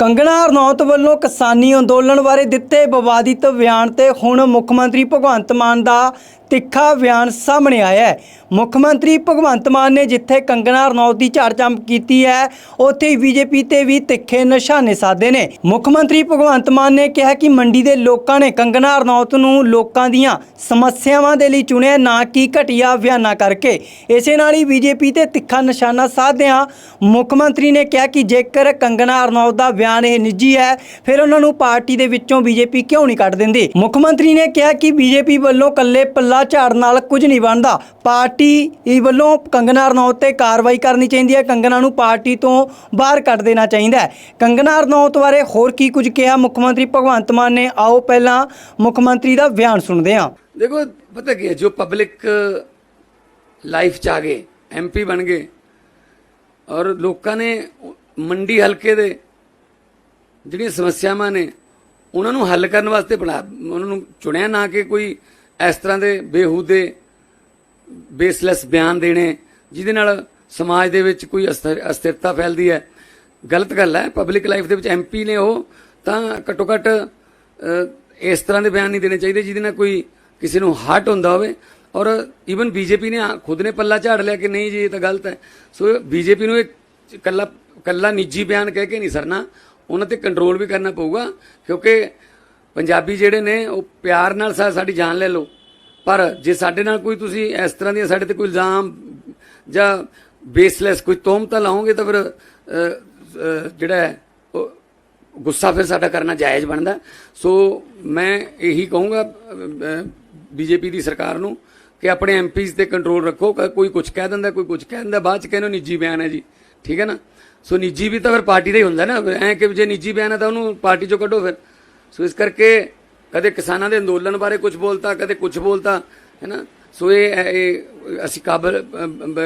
ਕੰਗਣਾ ਰਣੌਤ ਵੱਲੋਂ ਕਿਸਾਨੀ ਅੰਦੋਲਨ ਬਾਰੇ ਦਿੱਤੇ ਵਿਵਾਦਿਤ ਬਿਆਨ ਤੇ ਹੁਣ ਮੁੱਖ ਮੰਤਰੀ ਭਗਵੰਤ ਮਾਨ ਦਾ ਤਿੱਖਾ ਬਿਆਨ ਸਾਹਮਣੇ ਆਇਆ ਹੈ। ਮੁੱਖ ਮੰਤਰੀ ਭਗਵੰਤ ਮਾਨ ਨੇ ਜਿੱਥੇ ਕੰਗਣਾ ਰਣੌਤ ਦੀ ਝਾੜ ਕੀਤੀ ਹੈ, ਉੱਥੇ ਹੀ ਬੀਜੇਪੀ ਤੇ ਵੀ ਤਿੱਖੇ ਨਿਸ਼ਾਨੇ ਸਾਧੇ ਨੇ। ਮੁੱਖ ਮੰਤਰੀ ਭਗਵੰਤ ਮਾਨ ਨੇ ਕਿਹਾ ਕਿ ਮੰਡੀ ਦੇ ਲੋਕਾਂ ਨੇ ਕੰਗਣਾ ਰਣੌਤ ਨੂੰ ਲੋਕਾਂ ਦੀਆਂ ਸਮੱਸਿਆਵਾਂ ਦੇ ਲਈ ਚੁਣਿਆ, ਨਾ ਕਿ ਘਟੀਆ ਬਿਆਨਾਂ ਕਰਕੇ। ਇਸੇ ਨਾਲ ਹੀ ਬੀਜੇਪੀ ਤੇ ਤਿੱਖਾ ਨਿਸ਼ਾਨਾ ਸਾਧਿਆਂ ਮੁੱਖ ਮੰਤਰੀ ਨੇ ਕਿਹਾ ਕਿ ਜੇਕਰ ਕੰਗਣਾ ਰਣੌਤ ਦਾ ਬਿਆਨ ਇਹ ਨਿੱਜੀ ਹੈ। ਫਿਰ ਉਹਨਾਂ ਨੂੰ ਪਾਰਟੀ ਦੇ ਵਿੱਚੋਂ ਬੀਜੇਪੀ ਕਿਉਂ ਨਹੀਂ ਕੱਢ ਦਿੰਦੀ? ਮੁੱਖ ਮੰਤਰੀ ਨੇ ਕਿਹਾ ਕਿ ਬੀਜੇਪੀ ਵੱਲੋਂ ਕੱਲੇ ਪੱਲਾ ਝਾੜ ਨਾਲ ਕੁਝ ਨਹੀਂ ਬਣਦਾ। ਪਾਰਟੀ ਇਹ ਵੱਲੋਂ ਕੰਗਨਾ ਰਣੌਤ ਤੇ ਕਾਰਵਾਈ ਕਰਨੀ ਚਾਹੀਦੀ ਹੈ। ਕੰਗਨਾ ਨੂੰ ਪਾਰਟੀ ਤੋਂ ਬਾਹਰ ਕੱਢ ਦੇਣਾ ਚਾਹੀਦਾ ਹੈ। ਕੰਗਨਾ ਰਣੌਤ ਬਾਰੇ ਹੋਰ ਕੀ ਕੁਝ ਕਿਹਾ? ਮੁੱਖ ਮੰਤਰੀ ਭਗਵੰਤ ਮਾਨ ਨੇ। ਆਓ ਪਹਿਲਾਂ ਮੁੱਖ ਮੰਤਰੀ ਦਾ ਬਿਆਨ ਸੁਣਦੇ ਹਾਂ। ਦੇਖੋ, ਪਤਾ ਕੀ ਹੈ? ਜੋ ਪਬਲਿਕ ਲਾਈਫ ਚ ਆ ਗਏ ਐਮਪੀ ਬਣ ਗਏ ਔਰ ਲੋਕਾਂ ਨੇ ਮੰਡੀ ਹਲਕੇ ਦੇ ਜਿਹੜੀਆਂ ਸਮੱਸਿਆਵਾਂ ਨੇ, ਉਹਨਾਂ ਨੂੰ ਹੱਲ ਕਰਨ ਵਾਸਤੇ ਬਣਾ, ਉਹਨਾਂ ਨੂੰ ਚੁਣਿਆ ਨਾ ਕਿ ਕੋਈ ਇਸ ਤਰ੍ਹਾਂ ਦੇ ਬੇਹੂਦੇ ਬੇਸਲੈਸ ਬਿਆਨ ਦੇਣੇ, ਜਿਹਦੇ ਨਾਲ ਸਮਾਜ ਦੇ ਵਿੱਚ ਕੋਈ ਅਸਥਿਰ- ਅਸਥਿਰਤਾ ਫੈਲਦੀ ਹੈ। ਗਲਤ ਗੱਲ ਹੈ ਪਬਲਿਕ ਲਾਈਫ ਦੇ ਵਿੱਚ ਐਮਪੀ ਨੇ ਉਹ ਤਾਂ ਘੱਟੋ ਘੱਟ ਇਸ ਤਰ੍ਹਾਂ ਦੇ ਬਿਆਨ ਨਹੀਂ ਦੇਣੇ ਚਾਹੀਦੇ, ਜਿਹਦੇ ਨਾਲ ਕੋਈ ਕਿਸੇ ਨੂੰ ਹਰਟ ਹੁੰਦਾ ਹੋਵੇ। ਔਰ ਈਵਨ ਬੀਜੇਪੀ ਨੇ ਖੁਦ ਨੇ ਪੱਲਾ ਝਾੜ ਲਿਆ ਕਿ ਨਹੀਂ ਜੀ, ਇਹ ਤਾਂ ਗਲਤ ਹੈ। ਸੋ ਬੀਜੇਪੀ ਨੂੰ ਇਹ ਕੱਲਾ ਕੱਲਾ ਨਿੱਜੀ ਬਿਆਨ ਕਹਿ ਕੇ ਨਹੀਂ ਸਰਨਾ। ਉਹਨਾਂ ਤੇ ਕੰਟਰੋਲ ਵੀ ਕਰਨਾ ਪਊਗਾ, ਕਿਉਂਕਿ ਪੰਜਾਬੀ ਜਿਹੜੇ ਨੇ, ਉਹ ਪਿਆਰ ਨਾਲ ਸਾਡੀ ਜਾਨ ਲੈ ਲਓ। ਪਰ ਜੇ ਸਾਡੇ ਨਾਲ ਕੋਈ ਤੁਸੀਂ ਇਸ ਤਰ੍ਹਾਂ ਦੀਆਂ ਸਾਡੇ ਤੇ ਕੋਈ ਇਲਜ਼ਾਮ ਜਾਂ ਬੇਸਲੈਸ ਕੋਈ ਤੋਮਤਾ ਲਾਓਗੇ ਤਾਂ ਫਿਰ ਜਿਹੜਾ ਹੈ, ਉਹ ਗੁੱਸਾ ਫਿਰ ਸਾਡਾ ਕਰਨਾ ਜਾਇਜ਼ ਬਣਦਾ। ਸੋ ਮੈਂ ਇਹੀ ਕਹੂੰਗਾ ਬੀਜੇਪੀ ਦੀ ਸਰਕਾਰ ਨੂੰ ਕਿ ਆਪਣੇ ਐਮਪੀਜ਼ ਤੇ ਕੰਟਰੋਲ ਰੱਖੋ। ਕੋਈ ਕੁਝ ਕਹਿ ਦਿੰਦਾ, ਕੋਈ ਕੁਝ ਕਹਿ ਦਿੰਦਾ, ਬਾਅਦ ਚ ਕਹਿੰਦੇ ਨਿੱਜੀ ਬਿਆਨ ਹੈ ਜੀ। ਠੀਕ ਹੈ ਨਾ? ਸੋ ਨਿੱਜੀ ਵੀ ਤਾਂ ਫਿਰ ਪਾਰਟੀ ਦਾ ਹੀ ਹੁੰਦਾ ਨਾ, ਐ ਕਿ ਜੇ ਨਿੱਜੀ ਬਿਆਨ ਹੈ ਤਾਂ ਉਹਨੂੰ ਪਾਰਟੀ ਚੋਂ ਕੱਢੋ ਫਿਰ। ਸੋ ਇਸ ਕਰਕੇ ਕਦੇ ਕਿਸਾਨਾਂ ਦੇ ਅੰਦੋਲਨ ਬਾਰੇ ਕੁਝ ਬੋਲਤਾ, ਕਦੇ ਕੁਝ ਬੋਲਤਾ, ਹੈ ਨਾ? ਸੋ ਇਹ ਇਹ ਅਸੀਂ ਕਾਬਲ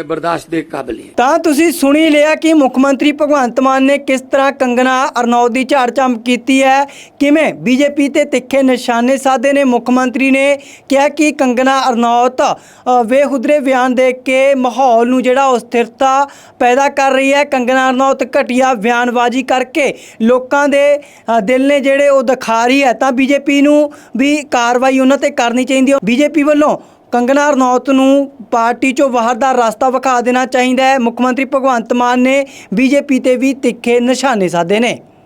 ਬਰਦਾਸ਼ਤ ਦੇ ਕਾਬਲ ਹਾਂ। ਤਾਂ ਤੁਸੀਂ ਸੁਣੀ ਲਿਆ ਕਿ ਮੁੱਖ ਮੰਤਰੀ ਭਗਵੰਤ ਮਾਨ ਨੇ ਕਿਸ ਤਰ੍ਹਾਂ ਕੰਗਨਾ ਅਰਨੌਤ ਦੀ ਝਾੜ ਕੀਤੀ ਹੈ? ਕਿਵੇਂ ਬੀਜੇਪੀ ਤੇ ਤਿੱਖੇ ਨਿਸ਼ਾਨੇ ਸਾਧੇ ਨੇ? ਮੁੱਖ ਮੰਤਰੀ ਨੇ ਕਿਹਾ ਕਿ ਕੰਗਨਾ ਅਰਨੌਤ ਅ, ਬੇਹੁਦਰੇ ਬਿਆਨ ਦੇ ਕੇ ਮਾਹੌਲ ਨੂੰ ਜਿਹੜਾ ਉਹ ਸਥਿਰਤਾ ਪੈਦਾ ਕਰ ਰਹੀ ਹੈ। ਕੰਗਨਾ ਅਰਨੌਤ ਘਟੀਆ ਬਿਆਨਬਾਜ਼ੀ ਕਰਕੇ ਲੋਕਾਂ ਦੇ ਦਿਲ ਨੇ ਜਿਹੜੇ ਉਹ ਦਿਖਾ ਰਹੀ ਹੈ। ਤਾਂ ਬੀਜੇਪੀ ਨੂੰ ਵੀ ਕਾਰਵਾਈ ਉਹਨਾਂ ਤੇ ਕਰਨੀ ਚਾਹੀਦੀ ਹੈ। ਬੀਜੇਪੀ ਵੱਲੋਂ ਕੰਗਨਾ ਰਣੌਤ ਨੂੰ ਪਾਰਟੀ ਚੋਂ ਬਾਹਰ ਦਾ ਰਸਤਾ ਵਿਖਾ ਦੇਣਾ ਚਾਹੀਦਾ ਹੈ। ਮੁੱਖ ਮੰਤਰੀ ਭਗਵੰਤ ਮਾਨ ਨੇ ਬੀਜੇਪੀ ਤੇ ਵੀ ਤਿੱਖੇ ਨਿਸ਼ਾਨੇ ਸਾਧੇ ਨੇ।